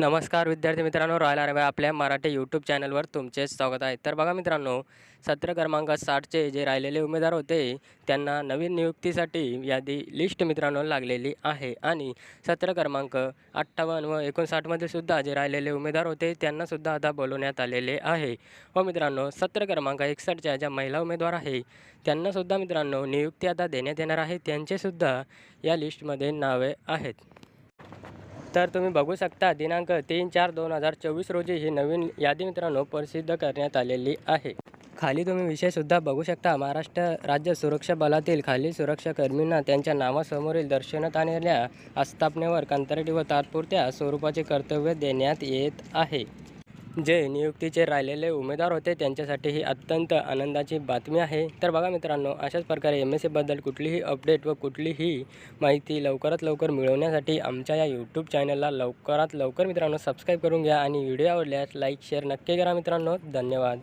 नमस्कार विद्यार्थी मित्रांनो रॉयल आर्मी आपल्या मराठी यूट्यूब चॅनलवर तुमचे स्वागत आहे. तर बघा मित्रांनो सत्र क्रमांक साठचे जे राहिलेले उमेदवार होते त्यांना नवीन नियुक्तीसाठी यादी लिस्ट मित्रांनो लागलेली आहे. आणि सत्र क्रमांक अठ्ठावन्न व एकोणसाठमध्ये सुद्धा जे राहिलेले उमेदवार होते त्यांनासुद्धा आता बोलवण्यात आलेले आहे. व मित्रांनो सत्र क्रमांक एकसष्टच्या ज्या महिला उमेदवार आहे त्यांनासुद्धा मित्रांनो नियुक्ती आता देण्यात येणार आहे. त्यांचेसुद्धा या लिस्टमध्ये नावे आहेत. तर तुम्ही बघू शकता दिनांक तीन चार दोन हजार चोवीस रोजी ही नवीन यादी मित्रांनो प्रसिद्ध करण्यात आलेली आहे. खाली तुम्ही विषयसुद्धा बघू शकता महाराष्ट्र राज्य सुरक्षा बलातील खालील सुरक्षाकर्मींना त्यांच्या नावासमोरील दर्शवण्यात आलेल्या आस्थापनेवर कंत्राटी व तात्पुरत्या स्वरूपाचे कर्तव्य देण्यात येत आहे. जे नियुक्तीचे राहिलेले उमेदवार होते त्यांच्यासाठी ही अत्यंत आनंदाची बातमी आहे. तर बघा मित्रांनो अशाच प्रकारे एम एस सीबद्दल कुठलीही अपडेट व कुठलीही माहिती लवकरात लवकर मिळवण्यासाठी आमच्या या यूट्यूब चॅनलला लवकरात लवकर मित्रांनो सबस्क्राईब करून घ्या आणि व्हिडिओ आवडल्यास लाईक शेअर नक्की करा मित्रांनो. धन्यवाद.